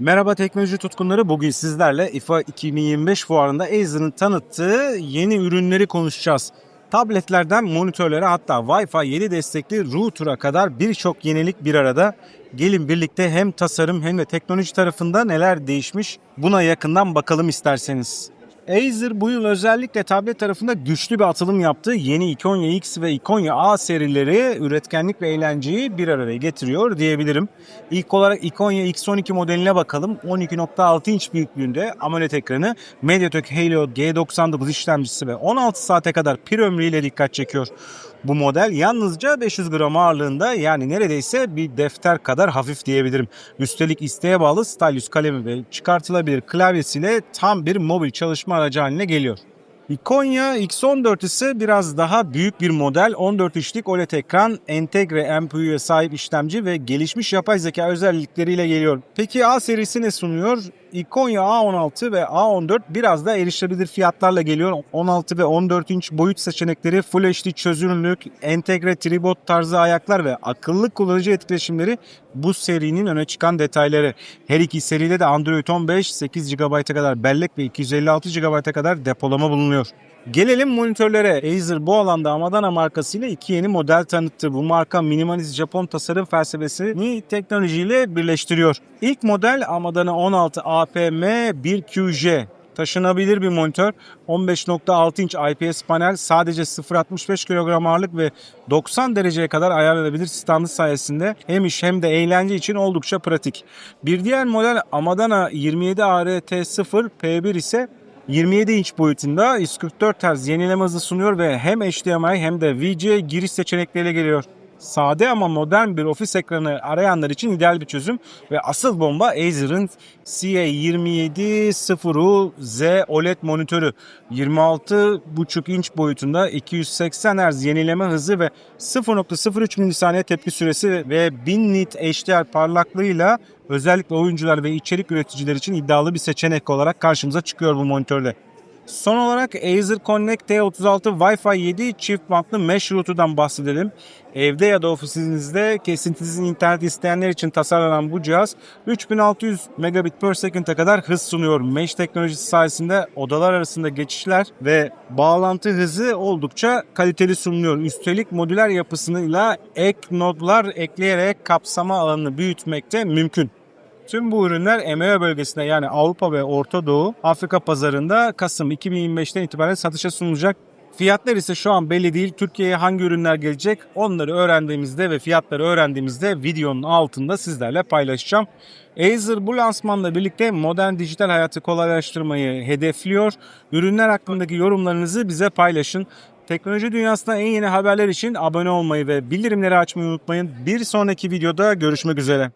Merhaba teknoloji tutkunları. Bugün sizlerle IFA 2025 fuarında Acer'ın tanıttığı yeni ürünleri konuşacağız. Tabletlerden monitörlere hatta Wi-Fi 7 destekli router'a kadar birçok yenilik bir arada. Gelin birlikte hem tasarım hem de teknoloji tarafında neler değişmiş buna yakından bakalım isterseniz. Acer bu yıl özellikle tablet tarafında güçlü bir atılım yaptı. Yeni Ikonia X ve Ikonia A serileri üretkenlik ve eğlenceyi bir araya getiriyor diyebilirim. İlk olarak Ikonia X12 modeline bakalım. 12.6 inç büyüklüğünde AMOLED ekranı, MediaTek Helio G99 işlemcisi ve 16 saate kadar pil ömrüyle dikkat çekiyor. Bu model yalnızca 500 gram ağırlığında yani neredeyse bir defter kadar hafif diyebilirim. Üstelik isteğe bağlı stylus kalemi ve çıkartılabilir klavyesiyle tam bir mobil çalışma aracı haline geliyor. Ikonia X14 ise biraz daha büyük bir model. 14 inçlik OLED ekran, entegre MPU'ya sahip işlemci ve gelişmiş yapay zeka özellikleriyle geliyor. Peki A serisi ne sunuyor? Ikonia A16 ve A14 biraz da erişilebilir fiyatlarla geliyor. 16 ve 14 inç boyut seçenekleri, Full HD çözünürlük, entegre tripod tarzı ayaklar ve akıllı kullanıcı etkileşimleri bu serinin öne çıkan detayları. Her iki seride de Android 15, 8 GB'a kadar bellek ve 256 GB'a kadar depolama bulunuyor. Gelelim monitörlere. Acer bu alanda Amadana markasıyla iki yeni model tanıttı. Bu marka minimalist Japon tasarım felsefesini teknolojiyle birleştiriyor. İlk model Amadana 16 APM 1QJ taşınabilir bir monitör. 15.6 inç IPS panel sadece 0.65 kilogram ağırlık ve 90 dereceye kadar ayarlanabilir standı sayesinde hem iş hem de eğlence için oldukça pratik. Bir diğer model Amadana 27 ART0 P1 ise 27 inç boyutunda 144 Hz yenileme hızı sunuyor ve hem HDMI hem de VGA giriş seçenekleriyle geliyor. Sade ama modern bir ofis ekranı arayanlar için ideal bir çözüm ve asıl bomba Acer'ın CA2700Z OLED monitörü 26,5 inç boyutunda 280 Hz yenileme hızı ve 0.03 milisaniye tepki süresi ve 1000 nit HDR parlaklığıyla özellikle oyuncular ve içerik üreticiler için iddialı bir seçenek olarak karşımıza çıkıyor bu monitörde. Son olarak Acer Connect T36 Wi-Fi 7 çift bantlı mesh router'dan bahsedelim. Evde ya da ofisinizde kesintisiz internet isteyenler için tasarlanan bu cihaz 3600 megabit per second'a kadar hız sunuyor. Mesh teknolojisi sayesinde odalar arasında geçişler ve bağlantı hızı oldukça kaliteli sunuluyor. Üstelik modüler yapısıyla ek nodlar ekleyerek kapsama alanını büyütmekte mümkün. Tüm bu ürünler EMEA bölgesinde yani Avrupa ve Orta Doğu Afrika pazarında Kasım 2025'ten itibaren satışa sunulacak. Fiyatlar ise şu an belli değil. Türkiye'ye hangi ürünler gelecek onları öğrendiğimizde ve fiyatları öğrendiğimizde videonun altında sizlerle paylaşacağım. Acer bu lansmanla birlikte modern dijital hayatı kolaylaştırmayı hedefliyor. Ürünler hakkındaki yorumlarınızı bize paylaşın. Teknoloji dünyasında en yeni haberler için abone olmayı ve bildirimleri açmayı unutmayın. Bir sonraki videoda görüşmek üzere.